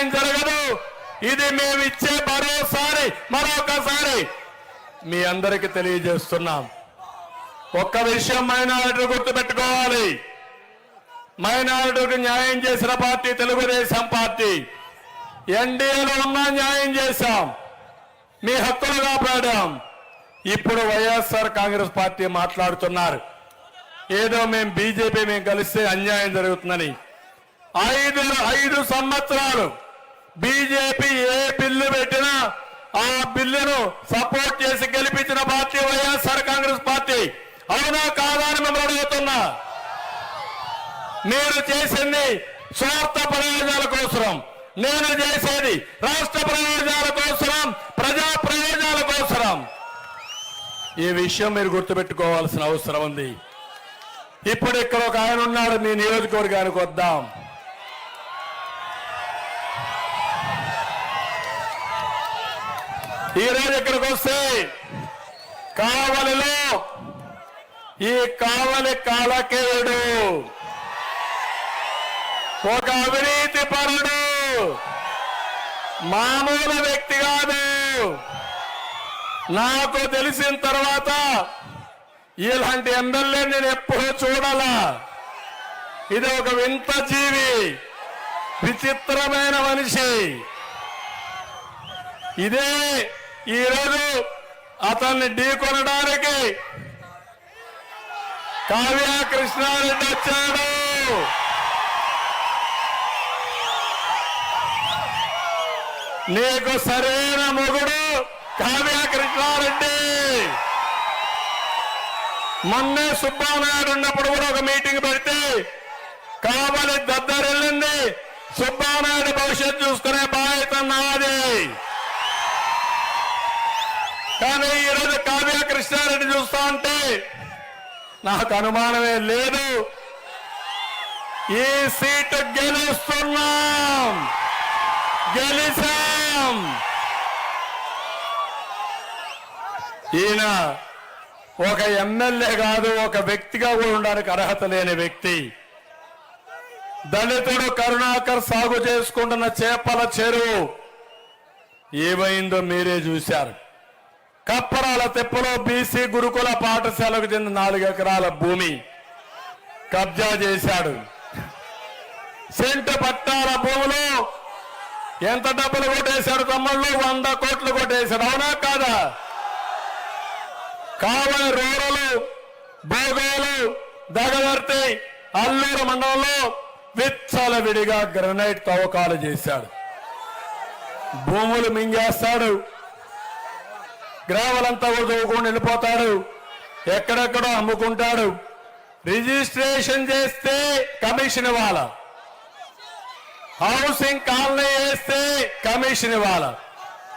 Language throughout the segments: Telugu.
జరగదు? ఇది మేము ఇచ్చే మరోసారి మరొకసారి మీ అందరికి తెలియజేస్తున్నాం. ఒక్క విషయం మైనారిటీ గుర్తుపెట్టుకోవాలి. మైనారిటీకి న్యాయం చేసిన పార్టీ తెలుగుదేశం పార్టీ. ఎన్డీఏలో ఉన్నా న్యాయం చేశాం. మీ హక్కులు కాపాడాం. ఇప్పుడు వైఎస్ఆర్ కాంగ్రెస్ పార్టీ మాట్లాడుతున్నారు. ఏదో మేము బీజేపీ మేము కలిస్తే అన్యాయం జరుగుతుందని. ఐదు ఐదు సంవత్సరాలు బీజేపీ ఏ బిల్లు పెట్టినా ఆ బిల్లును సపోర్ట్ చేసి గెలిపించిన పార్టీ వైఎస్ఆర్ కాంగ్రెస్ పార్టీ. అవునా కాదా అని మిమ్మల్ని అడుగుతున్నా. మీరు చేసింది స్వార్థ ప్రయోజనాల కోసం నేను చేసేది రాష్ట్ర ప్రయోజనాల కోసం ప్రజా ప్రయోజనాల కోసం ఈ విషయం మీరు గుర్తుపెట్టుకోవాల్సిన అవసరం ఉంది. ఇప్పుడు ఇక్కడ ఒక ఆయన ఉన్నాడు మీ నియోజకవర్గానికి వద్దాం. ఈరోజు ఇక్కడికి వస్తే కావలిలో ఈ కావలి కాలకేయుడు. ఒక అవినీతి పరుడు. మామూలు వ్యక్తి కాదు. నాకు తెలిసిన తర్వాత ఇలాంటి ఎమ్మెల్యే నేను ఎప్పుడూ చూడాలా. ఇది ఒక వింత జీవి. విచిత్రమైన మనిషి. ఇదే ఈరోజు అతన్ని ఢీకొనడానికి కావ్య కృష్ణారెడ్డి వచ్చాడు. నీకు సరైన మొగుడు కావ్య కృష్ణారెడ్డి. మొన్నే సుబ్బానాయుడు ఉన్నప్పుడు కూడా ఒక మీటింగ్ పెడితే కావలి దద్దరెళ్ళింది సుబ్బానాయుడు భవిష్యత్తు చూసుకునే బాధ్యత నాది. కానీ ఈరోజు కావ్య కృష్ణారెడ్డి చూస్తా ఉంటే నాకు అనుమానమే లేదు. ఈ సీటు గెలుస్తున్నాం. గెలిచాం. ఈయన ఒక ఎమ్మెల్యే కాదు ఒక వ్యక్తిగా కూడా ఉండడానికి అర్హత లేని వ్యక్తి. దళితుడు కరుణాకర్ సాగు చేసుకుంటున్న చేపల చెరువు ఏమైందో మీరే చూశారు. కప్పరాల తెప్పలో బీసీ గురుకుల పాఠశాలకు చెందిన నాలుగు ఎకరాల భూమి కబ్జా చేశాడు. సెంటు పట్టాల భూములు ఎంత డబ్బులు కొట్టేశాడు తమ్ముళ్ళు? వంద కోట్లు కొట్టేశాడు. అవునా కాదా? కావలి రూరలు భోగాలు దగదర్తి అల్లూరు మండలంలో విచ్చలవిడిగా గ్రనైట్ తవ్వకాలు చేశాడు. భూములు మింగేస్తాడు. గ్రామాలంతా కూడా చదువుకొని వెళ్ళిపోతాడు ఎక్కడెక్కడో అమ్ముకుంటాడు రిజిస్ట్రేషన్ చేస్తే కమిషన్ ఇవ్వాల. హౌసింగ్ కాలనీ వేస్తే కమిషన్ ఇవ్వాల.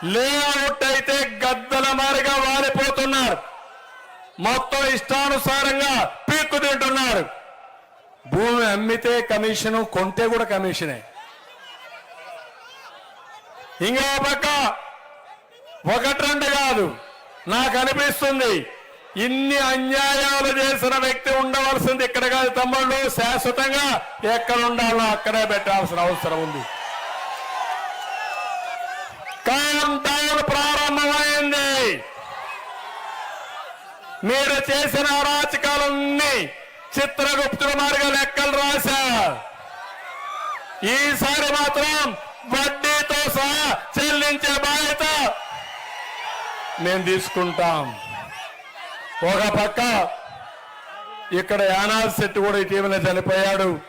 లేఅవుట్ అయితే గద్దల మారిగా వారిపోతున్నారు మొత్తం ఇష్టానుసారంగా పీక్కు తింటున్నారు. భూమి అమ్మితే కమిషను కొంటే కూడా కమిషనే. ఇంకో పక్క ఒకటి రెండు కాదు నాకు అనిపిస్తుంది ఇన్ని అన్యాయాలు చేసిన వ్యక్తి ఉండవలసింది ఇక్కడ కాదు తమ్ముళ్ళు శాశ్వతంగా ఎక్కడ ఉండాలో అక్కడే పెట్టాల్సిన అవసరం ఉంది. కౌంట్ డౌన్ ప్రారంభమైంది. మీరు చేసిన అరాచకాలన్నీ చిత్రగుప్తుల మార్గ లెక్కలు రాశా. ఈసారి మాత్రం వడ్డీతో సహా చెల్లించే బాధ్యత మేము తీసుకుంటాం. ఒక పక్క ఇక్కడ యానాద్ శెట్టి కూడా ఇటీవల చనిపోయాడు.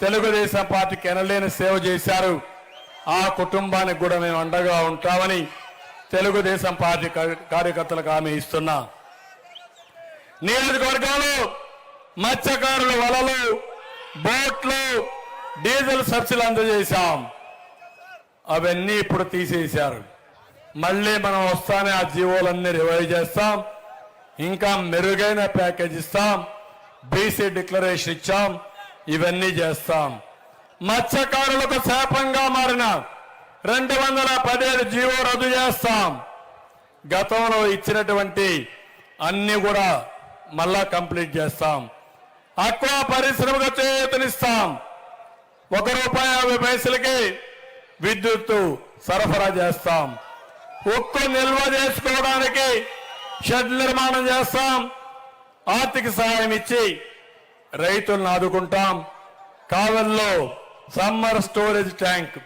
తెలుగుదేశం పార్టీకి ఎనలేని సేవ చేశారు. ఆ కుటుంబానికి కూడా మేము అండగా ఉంటామని తెలుగుదేశం పార్టీ కార్య- కార్యకర్తలకు హామీ ఇస్తున్నా. నియోజకవర్గాలు మత్స్యకారుల వలలు బోట్లు డీజిల్ సబ్సిడీలు అందజేశాం. అవన్నీ ఇప్పుడు తీసేశారు. మళ్ళీ మనం వస్తానే ఆ జీవోలన్నీ రివైవ్ చేస్తాం. ఇంకా మెరుగైన ప్యాకేజ్ ఇస్తాం. బీసీ డిక్లరేషన్ ఇచ్చాం. ఇవన్నీ చేస్తాం. మత్స్యకారులకు శాపంగా మారిన రెండు వందల పదిహేడు జీవో రద్దు చేస్తాం. గతంలో ఇచ్చినటువంటి అన్ని కూడా మళ్ళా కంప్లీట్ చేస్తాం. అక్వా పరిశ్రమకు చేతనిస్తాం ఒక రూపాయి యాభై పైసలకి విద్యుత్తు సరఫరా చేస్తాం. ఉక్కు నిల్వ చేసుకోవడానికి షెడ్ నిర్మాణం చేస్తాం. ఆర్థిక సహాయం ఇచ్చి రైతులను ఆదుకుంటాం. కావల్లో సమ్మర్ స్టోరేజ్ ట్యాంక్.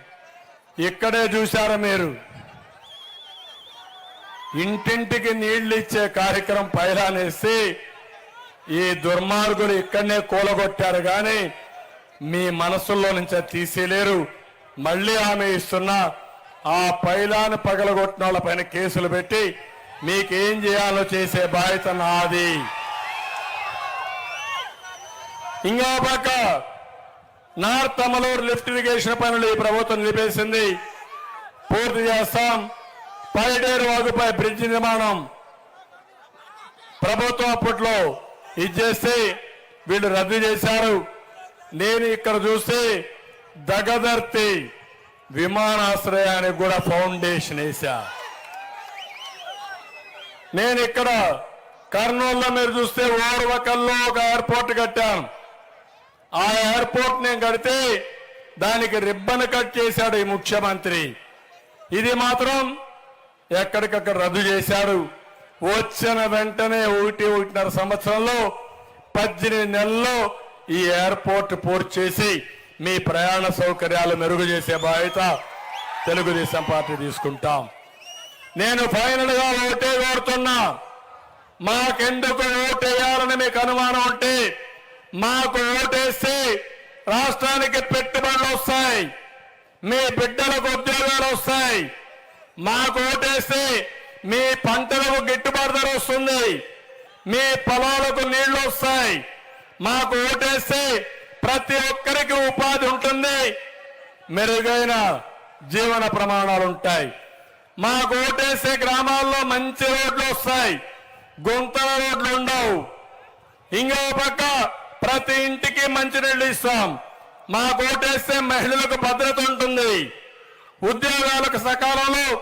ఇక్కడే చూశారా మీరు? ఇంటింటికి నీళ్ళు ఇచ్చే కార్యక్రమం పైలానేసి ఈ దుర్మార్గులు ఇక్కడనే కూలగొట్టారు కానీ మీ మనసుల్లో నుంచి తీసేలేరు. మళ్ళీ ఆమె ఇస్తున్నా ఆ పైలాను పగలగొట్టిన వాళ్ళ పైన కేసులు పెట్టి మీకేం చేయాలో చేసే బాధ్యత నాది. ఇంకో పక్క నార్త్ అమలూరు లిఫ్ట్ ఇరిగేషన్ పనులు ఈ ప్రభుత్వం నిలిపేసింది. పూర్తి చేస్తాం. పైడేరు వాగుపై బ్రిడ్జ్ నిర్మాణం ప్రభుత్వం అప్పట్లో ఇచ్చేస్తే వీళ్ళు రద్దు చేశారు. నేను ఇక్కడ చూస్తే దగదర్తి. విమానాశ్రయానికి కూడా ఫౌండేషన్ వేశా. నేను ఇక్కడ కర్నూలులో మీరు చూస్తే ఓర్వకల్లో ఒక ఎయిర్పోర్ట్ కట్టాను ఆ ఎయిర్పోర్ట్ నేను కడితే దానికి రిబ్బన్ కట్ చేశాడు ఈ ముఖ్యమంత్రి. ఇది మాత్రం ఎక్కడికక్కడ రద్దు చేశాడు. వచ్చిన వెంటనే ఒకటి ఒకటిన్నర సంవత్సరంలో పద్దెనిమిది నెలల్లో ఈ ఎయిర్పోర్ట్ పూర్తి చేసి మీ ప్రయాణ సౌకర్యాలు మెరుగు చేసే బాధ్యత తెలుగుదేశం పార్టీ తీసుకుంటాం. నేను ఫైనల్గా ఓటే కోరుతున్నా. మాకెందుకు ఓటేయాలని మీకు అనుమానం ఉంటే మాకు ఓటేస్తే రాష్ట్రానికి పెట్టుబడులు వస్తాయి. మీ బిడ్డలకు ఉద్యోగాలు వస్తాయి. మాకు ఓటేస్తే మీ పంటలకు గిట్టుబాటు ధర వస్తుంది. మీ పొలాలకు నీళ్ళు వస్తాయి. మాకు ఓటేస్తే ప్రతి ఒక్కరికి ఉపాధి ఉంటుంది. మెరుగైన జీవన ప్రమాణాలు ఉంటాయి మాకు ఓటేసే గ్రామాల్లో మంచి రోడ్లు వస్తాయి. గుంతల రోడ్లు ఉండవు. ఇంకో పక్క ప్రతి ఇంటికి మంచినీళ్ళు ఇస్తాం. మాకు ఓటేస్తే మహిళలకు భద్రత ఉంటుంది. ఉద్యోగాలకు సకాలంలో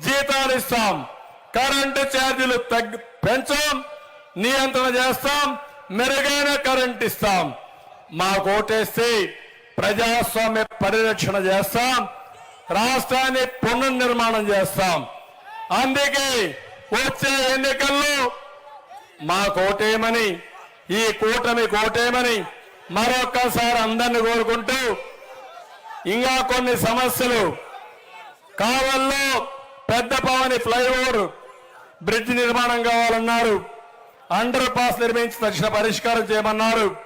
జీతాలు ఇస్తాం. కరెంటు ఛార్జీలు తగ్గి పెంచాం. నియంత్రణ చేస్తాం. మెరుగైన కరెంట్ ఇస్తాం. మా ఓటేస్తే ప్రజాస్వామ్య పరిరక్షణ చేస్తాం. రాష్ట్రాన్ని పునర్నిర్మాణం చేస్తాం. అందుకే వచ్చే ఎన్నికల్లో మా కోటేమని ఈ కూటమి కోటేమని మరొక్కసారి అందరిని కోరుకుంటూ ఇంకా కొన్ని సమస్యలు. కావల్లో పెద్ద పవని ఫ్లైఓవర్ బ్రిడ్జ్ నిర్మాణం కావాలన్నారు. అండర్ పాస్ నిర్మించి తక్షణ పరిష్కారం చేయమన్నారు.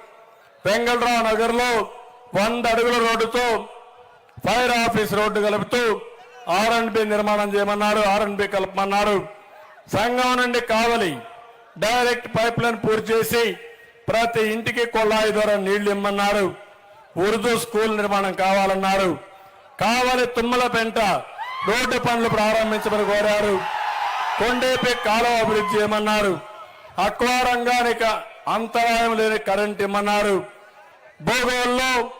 వెంగళరావు నగర్లో వంద అడుగుల రోడ్డుతో ఫైర్ ఆఫీస్ రోడ్డు కలుపుతూ ఆర్ అండ్ బి నిర్మాణం చేయమన్నారు ఆర్ అండ్ బి కలపమన్నారు. సంఘం నుండి కావలి డైరెక్ట్ పైప్ లైన్ పూర్తి చేసి ప్రతి ఇంటికి కొల్లాయి ద్వారా నీళ్ళు ఇమ్మన్నారు. ఉర్దూ స్కూల్ నిర్మాణం కావాలన్నారు. కావలి తుమ్మల పెంట రోడ్డు పనులు ప్రారంభించమని కోరారు. కొండేపి కాలువ అభివృద్ధి చేయమన్నారు. అక్వారంగానిక అంతరాయం లేని కరెంట్ ఇమ్మన్నారు. భూగోల్లో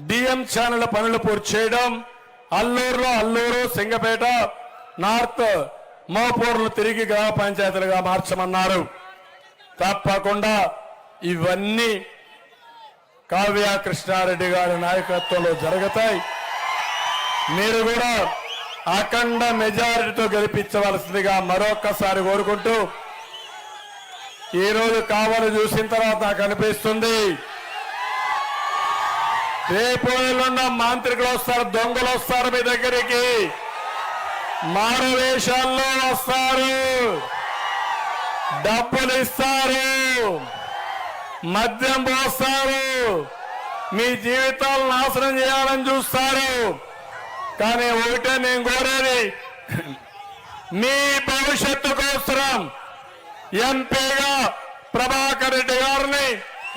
డిఎం ఛానల్ పనులు పూర్తి చేయడం అల్లూరులో అల్లూరు సింగపేట నార్త్ మోపూర్లు తిరిగి గ్రామ పంచాయతీలుగా మార్చమన్నారు. తప్పకుండా ఇవన్నీ కావ్య కృష్ణారెడ్డి గారి నాయకత్వంలో జరుగుతాయి. మీరు కూడా అఖండ మెజారిటీతో గెలిపించవలసిందిగా మరొక్కసారి కోరుకుంటూ ఈ రోజు కావాలి చూసిన తర్వాత నాకు అనిపిస్తుంది. రేపు ఎల్లుండ మాంత్రికులు వస్తారు దొంగలు వస్తారు మీ దగ్గరికి. మారు వేషాల్లో వస్తారు. డబ్బులు ఇస్తారు. మద్యం పోస్తారు. మీ జీవితాలు నాశనం చేయాలని చూస్తారు. కానీ ఒకటే నేను కోరేది మీ భవిష్యత్తు కోసం ఎంపీగా ప్రభాకర్ రెడ్డి గారిని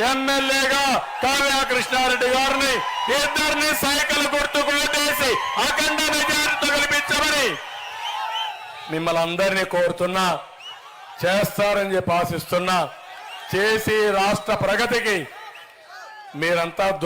ఎమ్మెల్యేగా కావ్య కృష్ణారెడ్డి గారిని ఇద్దరిని సైకిల్ గుర్తుకు వేసి అఖండ మెజారిటీతో గెలిపించమని మిమ్మల్ని అందరినీ కోరుతున్నా చేస్తారని చెప్పి ఆశిస్తున్నా చేసి రాష్ట్ర ప్రగతికి మీరంతా దో